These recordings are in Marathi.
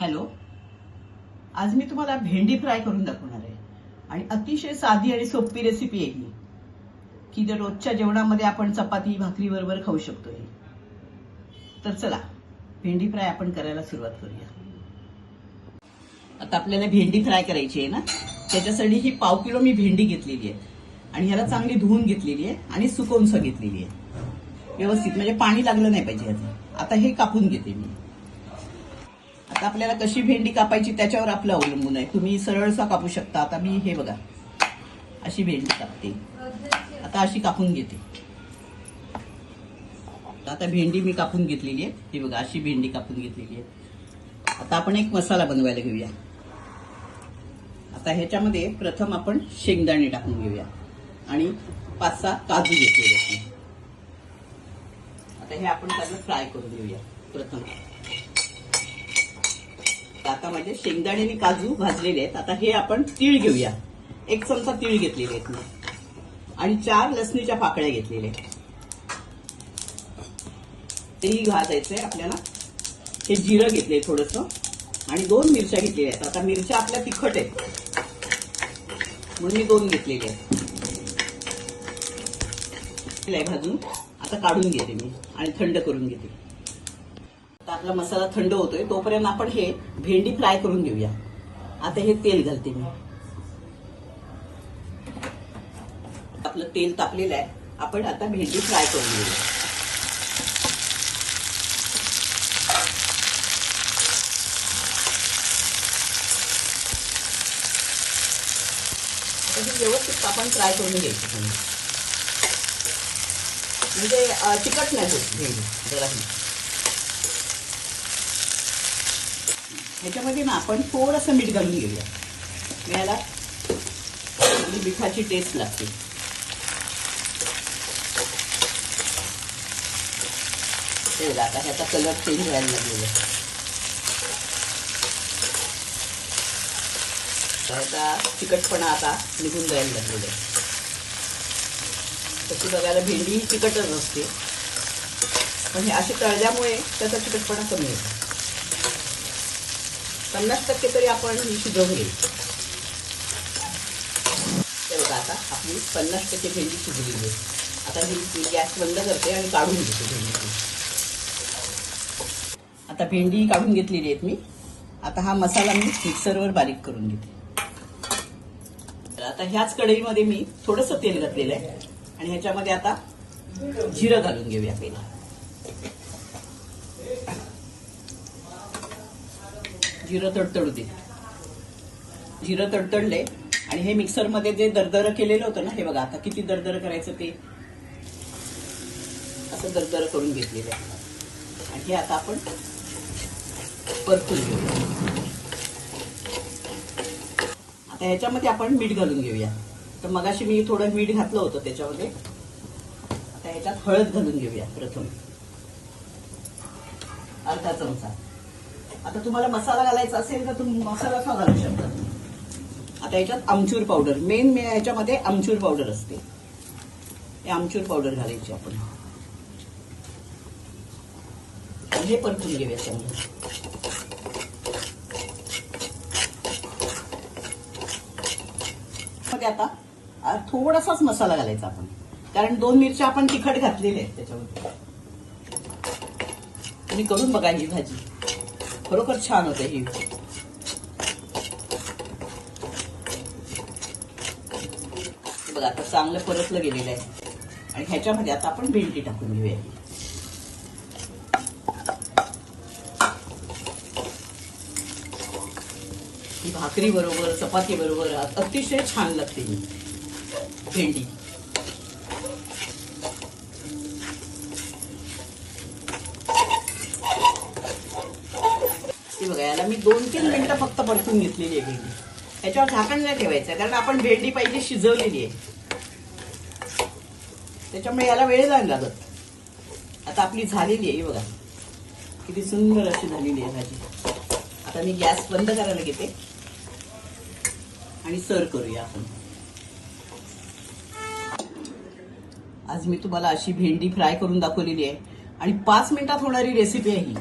हॅलो? आज मी तुम्हाला भेंडी फ्राय करून दाखवणार आहे. आणि अतिशय साधी आणि सोपी रेसिपी आहे ही की जे रोजच्या जेवणामध्ये आपण चपाती भाकरी बरोबर खाऊ शकतो हे तर चला भेंडी फ्राय आपण करायला सुरुवात करूया. आता आपल्याला भेंडी फ्राय करायची आहे ना? त्याच्यासाठी ही पाव किलो मी भेंडी घेतलेली आहे. आणि ह्याला चांगली धुवून घेतलेली आहे आणि सुकवून घेतलेली आहे. व्यवस्थित म्हणजे पाणी लागलं नाही पाहिजे आता हे कापून घेते मी. आता आपल्याला कशी भेंडी कापायची त्याच्यावर आपलं अवलंबून आहे. तुम्ही सरळसा कापू शकता. आता मी हे बघा. अशी भेंडी कापते. आता अशी कापून घेते. आता भेंडी मी कापून घेतलेली आहे. हे बघा अशी भेंडी कापून घेतलेली आहे. आता आपण एक मसाला बनवायला घेऊया. आता ह्याच्यामध्ये प्रथम आपण शेंगदाणे टाकून घेऊया. आणि पाच सहा काजू घेतलेले आता हे आपण त्याला फ्राय करून घेऊया. प्रथम. आता माझे शेंगदाणे आणि काजू भाजलेले आहेत. आता हे आपण तीळ घेऊया. एक चमचा तीळ घेतलेले आहेत मी. आणि चार लसणीच्या पाकळ्या घेतलेल्या आहेत. तेही भाजायचंय आपल्याला. हे जिरं घेतले थोडस. आणि दोन मिरच्या घेतलेल्या आहेत. आता मिरच्या आपल्या तिखट आहेत. म्हणून मी दोन घेतलेले आहेत. भाजून. आता काढून घेते मी. आणि थंड करून घेते. आता आपला मसाला थंड होतोय तोपर्यंत आपण हे भेंडी फ्राय करून घेऊया. आता हे तेल घालते मी. आपलं तेल तापलेलं आहे. आपण आता भेंडी फ्राय करून घेऊया. व्यवस्थित आपण फ्राय करून घ्यायची तुम्ही म्हणजे तिखट नाही होत भेंडी. जराही ह्याच्यामध्ये ना आपण थोडंसं मीठ घालून घेऊया. याला आणि मिठाची टेस्ट लागते. ते आता ह्याचा कलर चेंज व्हायला लागलेला आहे. तर ह्याचा तिखटपणा आता निघून जायला लागलेला आहे. तशी बघायला भेंडी तिखटच असते. पण हे असे तळल्यामुळे त्याचा तिखटपणा कमी येतो पन्नास टक्के तरी आपण ही शिजवून घेऊ. ते बघा आता आपली पन्नास टक्के भेंडी शिजलेली आहे. आता ही गॅस बंद करते आणि काढून घेते भेंडी आता भेंडी काढून घेतलेली आहेत मी. आता हा मसाला मी मिक्सरवर बारीक करून घेते. तर आता ह्याच कढईमध्ये मी थोडंसं तेल घातलेलं आहे. आणि ह्याच्यामध्ये आता जिरं घालून घेऊया पहिला. जिरं तडतडू दे. जिरं तडतडले आणि हे मिक्सरमध्ये जे दरदर केलेलं होतं ना हे बघा आता किती दरदर करायचं ते? असं दरदर करून घेतलेलं आहे. आणि हे आता आपण परतून घेऊया. आता ह्याच्यामध्ये आपण मीठ घालून घेऊया. तर मगाशी मी थोडं मीठ घातलं होतं त्याच्यामध्ये. आता ह्याच्यात हळद घालून घेऊया प्रथम. अर्धा चमचा. आता तुम्हाला मसाला घालायचा असेल तर तुम्ही मसाला सुद्धा घालू शकता. आता याच्यात आमचूर पावडर मेन मे आमचूर पावडर असते. हे आमचूर पावडर घालायची आपण. हे परतून घेऊया समजा मध्ये आता थोडासाच मसाला घालायचा आपण. कारण दोन मिरच्या आपण तिखट घातलेल्या आहेत त्याच्यामध्ये. तुम्ही करून बघा ही भाजी. खरोखर छान होते ही. बघा आता चांगलं परतलं गेलेलं आहे. आणि ह्याच्यामध्ये आता आपण भेंडी टाकून घेऊया. भाकरी बरोबर चपाती बरोबर अतिशय छान लागते भेंडी. हे बघा याला मी दोन तीन मिनिटं फक्त परतून घेतलेली आहे भेंडी. याच्यावर झाकण नाही ठेवायचं कारण आपण भेंडी पाहिजे शिजवलेली आहे. त्याच्यामुळे याला वेळ नाही लागत. आता आपली झालेली आहे ही बघा. किती सुंदर अशी झालेली आहे भाजी. आता मी गॅस बंद करायला घेते. आणि सर्व करूया आपण. आज मी तुम्हाला अशी भेंडी फ्राय करून दाखवलेली आहे. आणि पाच मिनिटात होणारी रेसिपी आहे ही.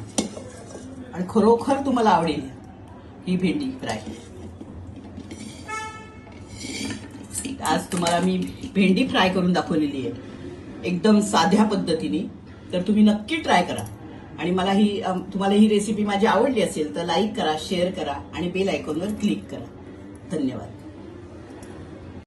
आणि खरोखर तुम्हाला आवडेल ही भेंडी फ्राय आज तुम्हाला मी भेंडी फ्राय करून दाखवलेली आहे. एकदम साध्या पद्धतीने. तर तुम्ही नक्की ट्राय करा. आणि मला ही तुम्हाला ही रेसिपी माझी आवडली असेल तर लाईक करा शेअर करा आणि बेल आयकॉनवर क्लिक करा. धन्यवाद.